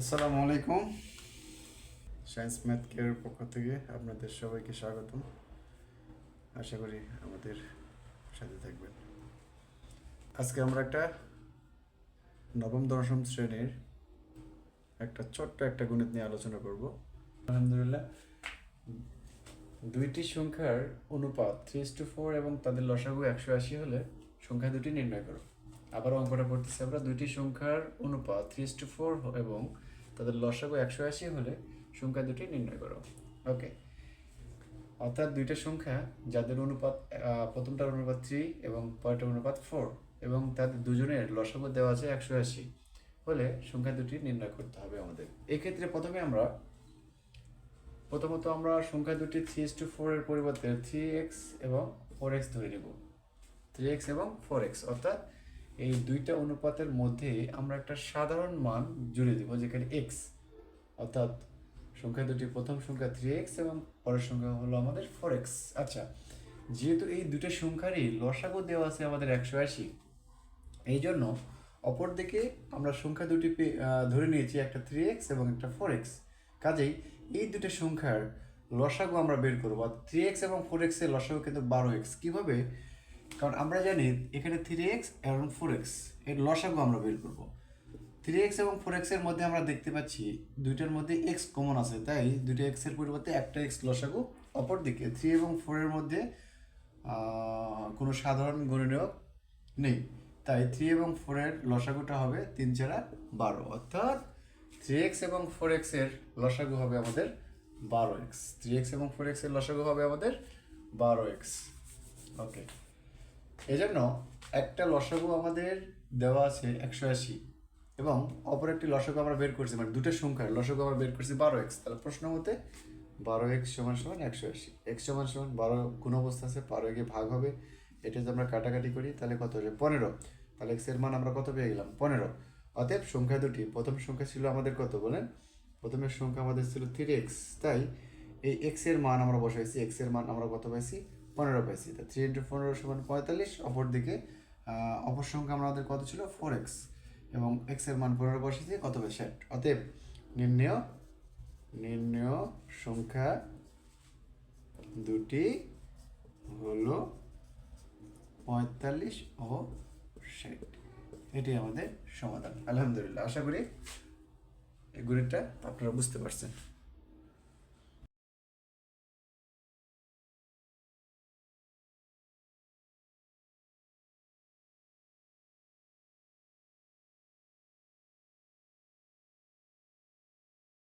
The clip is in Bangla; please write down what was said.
আসসালামু আলাইকুম। সায়েন্স ম্যাথ কেয়ারের পক্ষ থেকে আপনাদের সবাইকে স্বাগতম। আশা করি আমাদের সাথে থাকবেন। আজকে আমরা একটা নবম দশম শ্রেণির একটা ছোট্ট একটা গণিত নিয়ে আলোচনা করব। আলহামদুলিল্লাহ, দুইটি সংখ্যার অনুপাত থ্রি টু ফোর এবং তাদের লসাগু একশো আশি হলে সংখ্যা দুটি নির্ণয় করো। আবার অঙ্কটা করতেছি আমরা। দুইটি সংখ্যার অনুপাত থ্রি টু ফোর এবং তাদের লসাগু একশো আশি হলে সংখ্যা দুটি নির্ণয় করো। ওকে অর্থাৎ দুইটা সংখ্যা, যাদের অনুপাত প্রথমটার অনুপাত থ্রি এবং পরেরটার অনুপাত ফোর এবং তাদের দুজনের লসাগু দেওয়া আছে একশো আশি হলে সংখ্যা দুটি নির্ণয় করতে হবে আমাদের। এক্ষেত্রে প্রথমে আমরা, প্রথমত আমরা সংখ্যা দুটি থ্রি টু ফোর এর পরিবর্তে থ্রি এক্স এবং ফোর এক্স ধরে নেব। থ্রি এক্স এবং ফোর এক্স অর্থাৎ এই দুইটা অনুপাতের মধ্যে আমরা একটা সাধারণ মান জুড়ে দেবো, যেখানে এক্স অর্থাৎ সংখ্যা দুটি, প্রথম সংখ্যা থ্রি এক্স এবং পরের সংখ্যা হলো আমাদের ফোর এক্স আচ্ছা যেহেতু এই দুটো সংখ্যারই লসাগু দেওয়া আছে আমাদের একশো আশি এই জন্য অপরদিকে আমরা সংখ্যা দুটি ধরে নিয়েছি, একটা থ্রি এক্স এবং একটা ফোর এক্স কাজেই এই দুটো সংখ্যার লসাগু আমরা বের করব, আর থ্রি এক্স এবং ফোর এক্সের লসাগু কিন্তু বারো এক্স কীভাবে? কারণ আমরা জানি এখানে থ্রি এক্স এবং ফোর এক্সের লসাগু আমরা বের করব। থ্রি এক্স এবং ফোর এক্সের মধ্যে আমরা দেখতে পাচ্ছি দুইটার মধ্যে এক্স কমন আছে, তাই দুটো এক্সের পরিবর্তে একটা এক্স লসাগু অপর দিকে থ্রি এবং ফোরের মধ্যে কোনো সাধারণ গণনীয় নেই। তাই থ্রি এবং ফোরের লসাগুটা হবে তিন চারা বারো। অর্থাৎ থ্রি এক্স এবং ফোর এক্সের লসাগু হবে আমাদের বারো এক্স থ্রি এক্স এবং ফোর এক্সের লসাগু হবে আমাদের বারো এক্স ওকে এজন্য একটা লসাগু আমাদের দেওয়া আছে একশো আশি এবং অপর একটি লসাগু আমরা বের করছি মানে দুটো সংখ্যার লসাগু আমরা বের করছি বারো এক্স। তাহলে প্রশ্ন মতে বারো এক্স সমান সমান একশো আশি। এক্স সমান সমান বারো কোন অবস্থা আছে, বারো একে ভাগ হবে। এটা যদি আমরা কাটাকাটি করি, তাহলে কত হবে পনেরো। তাহলে এক্সের মান আমরা কত পেয়ে গেলাম? পনেরো। অতএব সংখ্যা দুটি। প্রথম সংখ্যা ছিল আমাদের কত বলেন? প্রথমের সংখ্যা আমাদের ছিল থ্রি এক্স তাই এই এক্সের মান আমরা বসাইছি এক্সের মান আমরা কত পাইছি? পনেরো পাইছি তা থ্রি ইন্টু পনেরো সমান পঁয়তাল্লিশ অপর দিকে অপর সংখ্যা আমাদের কত ছিল? ফোর এক্স এবং এক্সের মান পনেরো বসেছি কত পাই ষাট? অতএব নির্ণয় নির্ণয় সংখ্যা দুটি হলো পঁয়তাল্লিশ ও ষাট। এটি আমাদের সমাধান। আলহামদুলিল্লাহ। আশা করি এই গণিতটা আপনারা বুঝতে পারছেন।